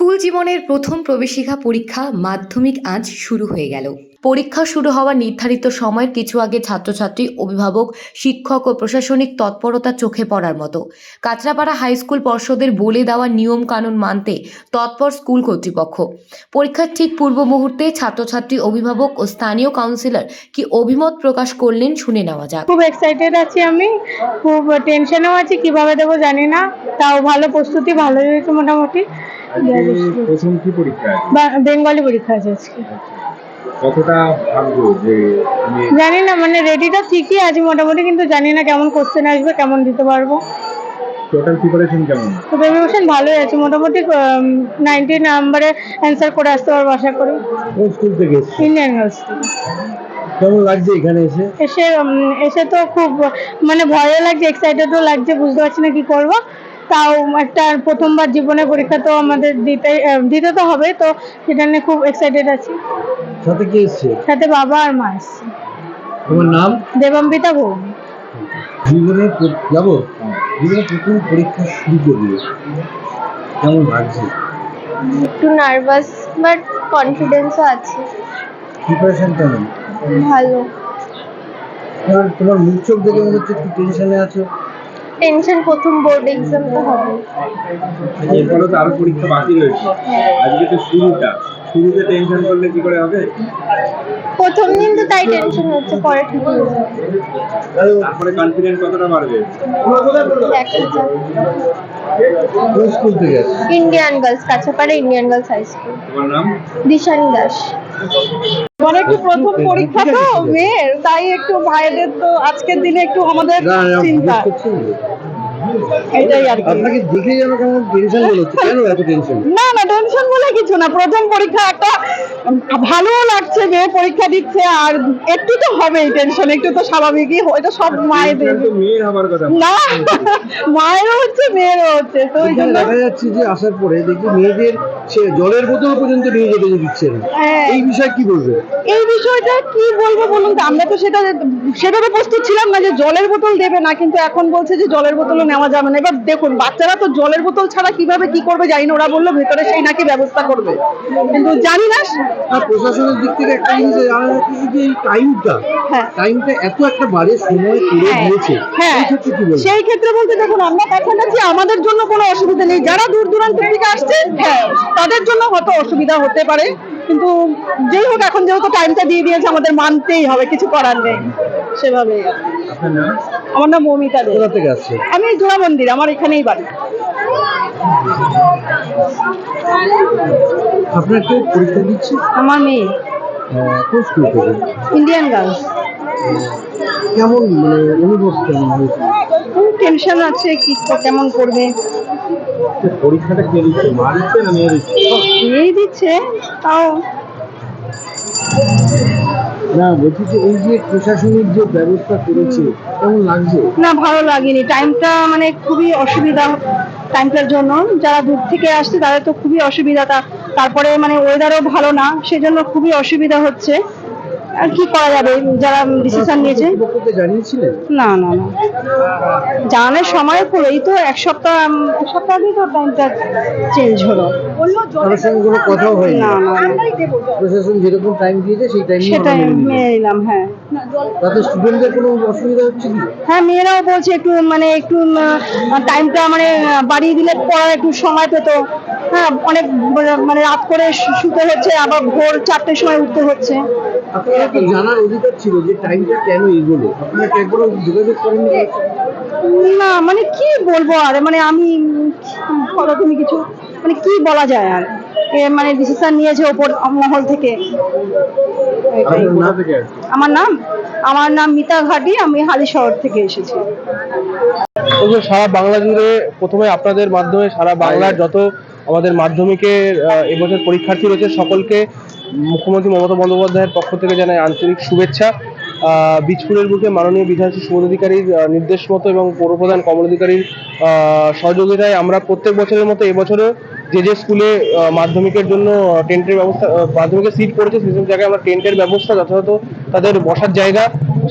School জীবনের প্রথম প্রবেশিকা পরীক্ষা মাধ্যমিক আজ শুরু হয়ে গেল। পরীক্ষা শুরু হওয়ার নির্ধারিত সময়ের কিছু আগে ছাত্রছাত্রী, অভিভাবক, শিক্ষক ও প্রশাসনিক তৎপরতা চোখে পড়ার মতো। কাঁচরাপাড়া হাই স্কুল পর্ষদের বলে দেওয়া নিয়ম কানুন মানতে তৎপর স্কুল কর্তৃপক্ষ। পরীক্ষার ঠিক পূর্ব মুহূর্তে ছাত্রছাত্রী, অভিভাবক ও স্থানীয় কাউন্সিলর কি অভিমত প্রকাশ করলেন শুনে নেওয়া যাক। খুব এক্সাইটেড আছি আমি, খুব টেনশনেও আছি, কীভাবে দেবো জানি না, তাও ভালো প্রস্তুতি ভালো হয়েছে মোটামুটি। প্রথম কি পরীক্ষা বেঙ্গলি পরীক্ষা আছে আজকে। কতটা ভাববো যে জানি না মানে রেডিটা ঠিকই আছে মোটামুটি কিন্তু জানি না কেমন কোশ্চেন আসবে কেমন দিতে পারব। টোটাল প্রিপারেশন কেমন? তো প্রিপারেশন ভালোই আছে মোটামুটি নাম্বারে অ্যান্সার করে আসতে পারব আশা করি। কোন স্কুল থেকে এসছো? ইন্ডিয়ান গার্লস কেমন লাগছে এখানে এসে? এসে এসে তো খুব মানে ভয়ও লাগছে এক্সাইটেডও লাগছে বুঝতে পারছি না কি করব। তাও একটা প্রথমবার জীবনে পরীক্ষা তো আমাদের দিতে দিতে তো হবে তো সেটা নিয়ে খুব এক্সাইটেড আছি। সাথে কে এসছে? সাথে বাবা আর মা এসছে। তোমার নাম? দেবাম্বিতা ভৌম জীবনে যাব? জীবনে প্রথম পরীক্ষা শুরু করবে কেমন লাগছে? একটু নার্ভাস বাট কনফিডেন্সও আছে। প্রিপারেশন কেমন? ভালো। তোমার তোমার মুখ চোখ দেখে মনে হচ্ছে একটু টেনশনে আছো। টেনশন প্রথম বোর্ড এক্সাম তো হবে এরপরে তো আরও পরীক্ষা বাকি রয়েছে। আজকে তো শুরুটা। শুরুতে টেনশন করলে কি করে হবে? প্রথম দিন তো তাই টেনশন হচ্ছে পরে ঠিক হয়ে যাবে। তারপরে কনফিডেন্স কতটা বাড়বে? কোন স্কুল থেকে Indian girls Kachhapara Indian girls high school তোমার নাম? দিশানি দাস। মানে একটু প্রথম পরীক্ষা তো মেয়ের তাই একটু ভাইদের তো আজকের দিনে একটু আমাদের চিন্তা। এটাই আর আপনাকে দেখে যেন কেমন টেনশন মনে হচ্ছে কেন এত টেনশন না না টেনশন বলে কিছু না। প্রথম পরীক্ষা একটা ভালোও লাগছে মেয়ে পরীক্ষা দিচ্ছে আর একটু তো হবেই টেনশন একটু তো স্বাভাবিকই এটা সব মায়েদের। মেয়ের হবার কথা। না মায়েরও হচ্ছে মেয়েরও হচ্ছে। তো ওই জন্য দেখা যাচ্ছে যে আসার পরে দেখি মেয়েদের সে জলের বোতল পর্যন্ত নিয়ে যেতে দিচ্ছে না। হ্যাঁ। এই বিষয়ে কি বলবে? এই বিষয়টা কি বলব বলুন তো? আমরা তো সেটা সেভাবে প্রস্তুত ছিলাম না যে জলের বোতল দেবে না কিন্তু এখন বলছে যে জলের বোতলও নেওয়া যাবে না। এবার দেখুন বাচ্চারা তো জলের বোতল ছাড়া কীভাবে কি করবে জানি না। ওরা বলল ভেতরে সেই নাকি ব্যবস্থা করবে। কিন্তু জানি না প্রশাসনের দিক থেকে একটা জিনিস জানা যাচ্ছে যে এই টাইমটা হ্যাঁ। টাইমটা এত একটা বাজে সময় করে হ্যাঁ, দিয়েছে। হ্যাঁ। সেই ক্ষেত্রে বলতে দেখুন আমরা আমাদের জন্য কোনো অসুবিধা নেই। যারা দূর দূরান্ত থেকে আসছে হ্যাঁ তাদের জন্য হয়তো অসুবিধা হতে পারে। কিন্তু যেই হোক এখন যেহেতু টাইমটা দিয়ে দিয়েছে আমাদের মানতেই হবে কিছু করার নেই। সেভাবে আমার নাম মমিতা দে। কোথা থেকে আসছে আমি জোড়া মন্দির আমার এখানেই বাড়ি। আপনার কেউ পরীক্ষা দিচ্ছে? আমার মেয়ে। কোন স্কুল থেকে? ইন্ডিয়ান গার্লস কেমন মানে অনুভব কেমন হয়েছে? টেনশন আছে কি কেমন করবে? পরীক্ষাটা কে দিচ্ছে? মা দিচ্ছে না মেয়ে দিচ্ছে? এই দিচ্ছে? তাও। না বলছি যে এই যে প্রশাসনিক যে ব্যবস্থা করেছে কেমন লাগছে? না ভালো লাগেনি। টাইমটা মানে খুবই অসুবিধা টাইমটার জন্য। যারা দূর থেকে আসছে তাদের তো খুবই অসুবিধাটা। তারপরে মানে ওয়েদারও ভালো না সেজন্য খুবই অসুবিধা হচ্ছে। আর কি করা যাবে? যারা ডিসিশন নিয়েছে? জানিয়েছিলেন? না না না। জানানোর সময় পর এই তো এক সপ্তাহ এক সপ্তাহ আগেই তো টাইমটা চেঞ্জ হলো। কারোর সঙ্গে কোনো কথাও হয়নি। না না না। প্রশাসন যেরকম টাইম দিয়েছে সেই টাইম সেটাই মেনে নিলাম। হ্যাঁ। তাতে স্টুডেন্টদের কোনো অসুবিধা হচ্ছে কি? হ্যাঁ মেয়েরাও বলছে একটু মানে একটু টাইমটা মানে বাড়িয়ে দিলে পড়ার একটু সময় পেতো। হ্যাঁ অনেক মানে রাত করে শুতে হচ্ছে আবার ভোর চারটের সময় উঠতে হচ্ছে। আপনারা জানার অধিকার ছিল যে টাইমটা কেন এগোলো? আপনারা কি একবারও যোগাযোগ করেননি? না মানে কি বলব আর? মানে আমি বলো তুমি কিছু। মানে কি বলা যায় আর? এ মানে ডিসিশন নিয়েছে ওপর মহল থেকে। আমার নাম? আমার নাম মিতা ঘাটি আমি হালি শহর থেকে এসেছি। সারা বাংলা জুড়ে প্রথমে আপনাদের মাধ্যমে সারা বাংলার যত আমাদের মাধ্যমিকের এবছর পরীক্ষার্থী রয়েছে সকলকে মুখ্যমন্ত্রী মমতা বন্দ্যোপাধ্যায়ের পক্ষ থেকে জানাই আন্তরিক শুভেচ্ছা। বীজপুরের বুকে মাননীয় বিধায়ক সুবোধ অধিকারীর নির্দেশ মতো এবং পৌরপ্রধান কমল অধিকারীর সহযোগিতায় আমরা প্রত্যেক বছরের মতো এবছরও যে যে স্কুলে মাধ্যমিকের জন্য টেন্টের ব্যবস্থা মাধ্যমিকের সিট পড়েছে সেসব জায়গায় আমরা টেন্টের ব্যবস্থা যথাযথ তাদের বসার জায়গা।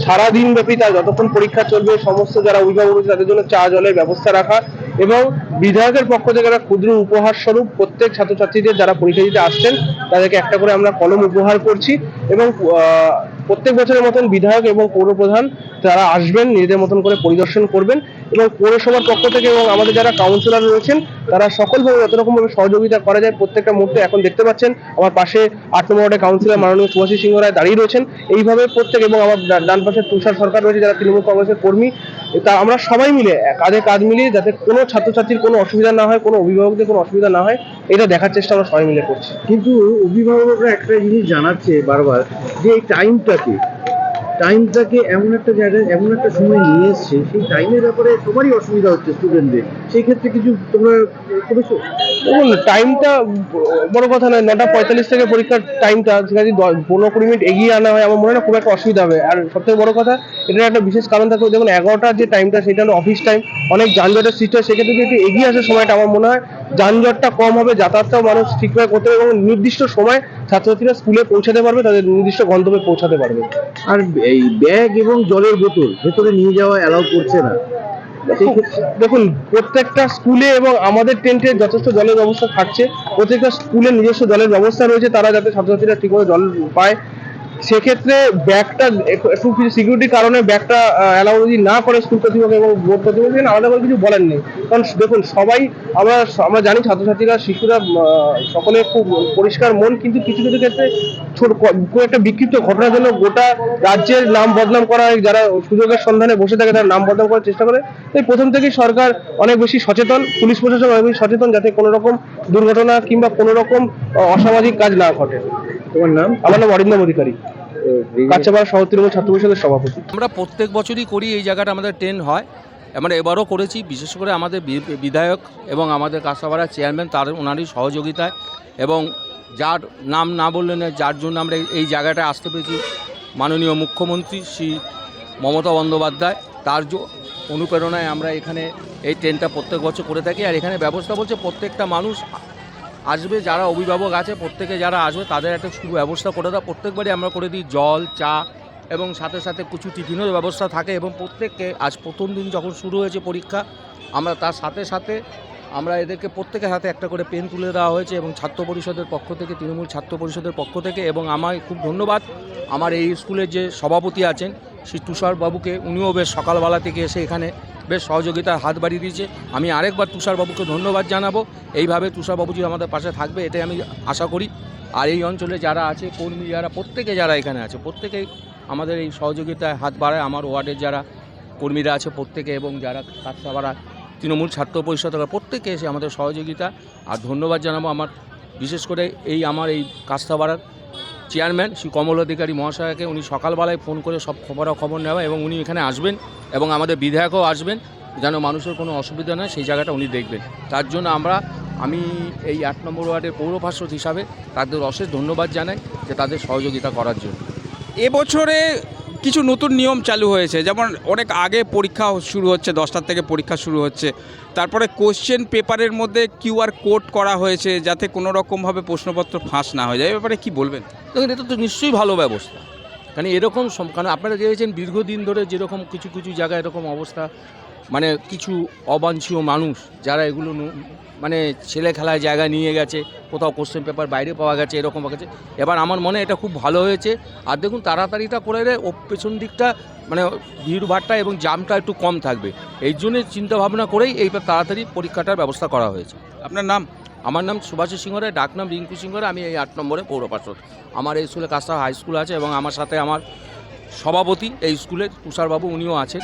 সারা দিন ব্যাপী তার যতক্ষণ পরীক্ষা চলবে, সমস্ত যারা অভিভাবক রয়েছে তাদের জন্য চা, জলের ব্যবস্থা রাখা। এবং বিধায়কের পক্ষ থেকে একটা ক্ষুদ্র উপহার স্বরূপ প্রত্যেক ছাত্রছাত্রীদের যারা পরীক্ষা দিতে আসছেন, তাদেরকে একটা করে আমরা কলম উপহার করছি এবং প্রত্যেক বছরের মতন বিধায়ক এবং পৌরপ্রধান তারা আসবেন, নিজেদের মতন করে পরিদর্শন করবেন। এবং পৌরসভার পক্ষ থেকে এবং আমাদের যারা কাউন্সিলর রয়েছেন, তারা সকলভাবে যত রকমভাবে সহযোগিতা করা যায় প্রত্যেকটা মুহূর্তে এখন দেখতে পাচ্ছেন। আমার পাশে আট নম্বর ওয়ার্ডের কাউন্সিলর মাননীয় সুভাষী সিংহ রায় দাঁড়িয়ে রয়েছেন। এইভাবে প্রত্যেক এবং আমার ডান পাশে তুষার সরকার রয়েছে, যারা তৃণমূল কংগ্রেসের কর্মী। তা আমরা সবাই মিলে কাঁধে কাঁধ মিলিয়ে যাতে কোনো ছাত্রছাত্রীর কোনো অসুবিধা না হয়, কোনো অভিভাবকদের কোনো অসুবিধা না হয়, এটা দেখার চেষ্টা আমরা সবাই মিলে করছি। কিন্তু অভিভাবকরা একটা জিনিস জানাচ্ছে বারবার, যে এই টাইমটাকে টাইমটাকে এমন একটা জায়গায়, এমন একটা সময় নিয়ে এসছে, সেই টাইমের ব্যাপারে সবারই অসুবিধা হচ্ছে স্টুডেন্টদের সেই ক্ষেত্রে কিছু তোমরা করেছ? দেখুন টাইমটা বড় কথা নয়, নটা পঁয়তাল্লিশ থেকে পরীক্ষার টাইমটা যদি পনেরো কুড়ি মিনিট এগিয়ে আনা হয়, আমার মনে হয় খুব একটা অসুবিধা হবে। আর সবথেকে বড় কথা, এটার একটা বিশেষ কারণ থাকে, দেখুন, এগারোটার যে টাইমটা সেটা হলো অফিস টাইম অনেক যানজটের সৃষ্টি হয়, সেক্ষেত্রে যদি একটু এগিয়ে আসে সময়টা, আমার মনে হয় যানজটটা কম হবে যাতায়াতটাও মানুষ ঠিকভাবে করতে পারবে এবং নির্দিষ্ট সময় ছাত্রছাত্রীরা স্কুলে পৌঁছাতে পারবে তাদের নির্দিষ্ট গন্তব্যে পৌঁছাতে পারবে। আর এই ব্যাগ এবং জলের বোতল ভেতরে নিয়ে যাওয়া অ্যালাউ করছে না। দেখুন প্রত্যেকটা স্কুলে এবং আমাদের টেন্টে যথেষ্ট জলের ব্যবস্থা থাকছে। প্রত্যেকটা স্কুলে নিজস্ব জলের ব্যবস্থা রয়েছে তারা যাতে ছাত্রছাত্রীরা ঠিকমতো জল পায়। সেক্ষেত্রে ব্যাগটা একটু কিছু সিকিউরিটির কারণে ব্যাগটা অ্যালাউ যদি না করে স্কুল কর্তৃপক্ষ এবং বোর্ড কর্তৃপক্ষ আলাদা করে কিছু বলার নেই কারণ দেখুন, সবাই, আমরা আমরা জানি ছাত্রছাত্রীরা, শিশুরা সকলে খুব পরিষ্কার মন, কিন্তু কিছু কিছু ক্ষেত্রে ছোট খুব একটা বিক্ষিপ্ত ঘটনার জন্য গোটা রাজ্যের নাম বদনাম করা যারা সুযোগের সন্ধানে বসে থাকে, তারা নাম বদনাম করার চেষ্টা করে। তাই প্রথম থেকেই সরকার অনেক বেশি সচেতন, পুলিশ প্রশাসন অনেক বেশি সচেতন যাতে কোনো রকম দুর্ঘটনা কিংবা কোনো রকম অসামাজিক কাজ না ঘটে। তোমার নাম? আমার নাম অরিন্দম অধিকারী। কাছাপাড়া শহর তৃণমূল ছাত্র পরিষদের সভাপতি। আমরা প্রত্যেক বছরই করি এই জায়গাটা আমাদের ট্রেন হয়। আমরা এবারও করেছি বিশেষ করে আমাদের বিধায়ক এবং আমাদের কাঁসাপাড়ার চেয়ারম্যান তার ওনারই সহযোগিতায়। এবং যার নাম না বললে না যার জন্য আমরা এই- এই জায়গাটায় আসতে পেরেছি। মাননীয় মুখ্যমন্ত্রী শ্রী মমতা বন্দ্যোপাধ্যায় তার অনুপ্রেরণায় আমরা এখানে এই ট্রেনটা প্রত্যেক বছর করে থাকি। আর এখানে ব্যবস্থা বলছে প্রত্যেকটা মানুষ আসবে, যারা অভিভাবক আছে, প্রত্যেকে যারা আসবে, তাদের একটা শুধু ব্যবস্থা করে দেওয়া প্রত্যেকবারই আমরা করে দিই জল, চা এবং সাথে সাথে কিছু টিফিনের ব্যবস্থা থাকে এবং প্রত্যেককে আজ প্রথম দিন যখন শুরু হয়েছে পরীক্ষা, আমরা তার সাথে সাথে আমরা এদেরকে প্রত্যেকের হাতে একটা করে পেন তুলে দেওয়া হয়েছে এবং ছাত্র পরিষদের পক্ষ থেকে, তৃণমূল ছাত্র পরিষদের পক্ষ থেকে এবং আমায় খুব ধন্যবাদ। আমার এই স্কুলের যে সভাপতি আছেন, শ্রী তুষারবাবুকে, উনিও বেশ সকালবেলা থেকে এসে এখানে বেশ সহযোগিতার হাত বাড়িয়ে দিয়েছে। আমি আরেকবার তুষারবাবুকে ধন্যবাদ জানাব। এইভাবে তুষারবাবুজি আমাদের পাশে থাকবে, এটাই আমি আশা করি। আর এই অঞ্চলে যারা আছে, কর্মী যারা, প্রত্যেকে যারা এখানে আছে, প্রত্যেকেই আমাদের এই সহযোগিতায় হাত বাড়ায়। আমার ওয়ার্ডের যারা কর্মীরা আছে, প্রত্যেকে এবং যারা কাছাপাড়া তৃণমূল ছাত্র পরিষদ প্রত্যেকে এসে আমাদের সহযোগিতা। আর ধন্যবাদ জানাব আমার, বিশেষ করে এই আমার এই কাস্তাপাড়ার চেয়ারম্যান শ্রী কমল অধিকারী মহাশয়কে উনি সকালবেলায় ফোন করে সব খবরাখবর নেওয়া এবং উনি এখানে আসবেন এবং আমাদের বিধায়কও আসবেন, যেন মানুষের কোনো অসুবিধা নয় সেই জায়গাটা উনি দেখবেন। তার জন্য আমরা, আমি এই আট নম্বর ওয়ার্ডের পৌরপার্ষদ হিসাবে তাদের অশেষ ধন্যবাদ জানাই যে তাদের সহযোগিতা করার জন্য। এবছরে কিছু নতুন নিয়ম চালু হয়েছে। যেমন অনেক আগে পরীক্ষা শুরু হচ্ছে, দশটার থেকে পরীক্ষা শুরু হচ্ছে। তারপরে কোশ্চেন পেপারের মধ্যে কিউআর কোড করা হয়েছে যাতে কোনো রকমভাবে প্রশ্নপত্র ফাঁস না হয়ে যায়। ব্যাপারে কি বলবেন? দেখুন, এটা তো নিশ্চয়ই ভালো ব্যবস্থা। কারণ এরকম কারণ আপনারা দেখেছেন দীর্ঘদিন ধরে যেরকম কিছু কিছু জায়গায় এরকম অবস্থা। মানে কিছু অবাঞ্ছীয় মানুষ যারা এগুলো মানে ছেলে খেলায় জায়গা নিয়ে গেছে কোথাও কোশ্চেন পেপার বাইরে পাওয়া গেছে এরকম গেছে। এবার আমার মনে এটা খুব ভালো হয়েছে। আর দেখুন তাড়াতাড়িটা করে ও পেছন দিকটা মানে ভিড়ভাড়টা এবং জামটা একটু কম থাকবে। এই জন্যে চিন্তাভাবনা করেই এই তাড়াতাড়ি পরীক্ষাটার ব্যবস্থা করা হয়েছে। আপনার নাম? আমার নাম সুভাষী সিংহ রায় ডাক নাম রিঙ্কু সিংহ রায় আমি এই আট নম্বরে পৌর পার্ষদ। আমার এই স্কুলে কাস্তা হাই স্কুল আছে এবং আমার সাথে আমার সভাপতি এই স্কুলের তুষারবাবু উনিও আছেন।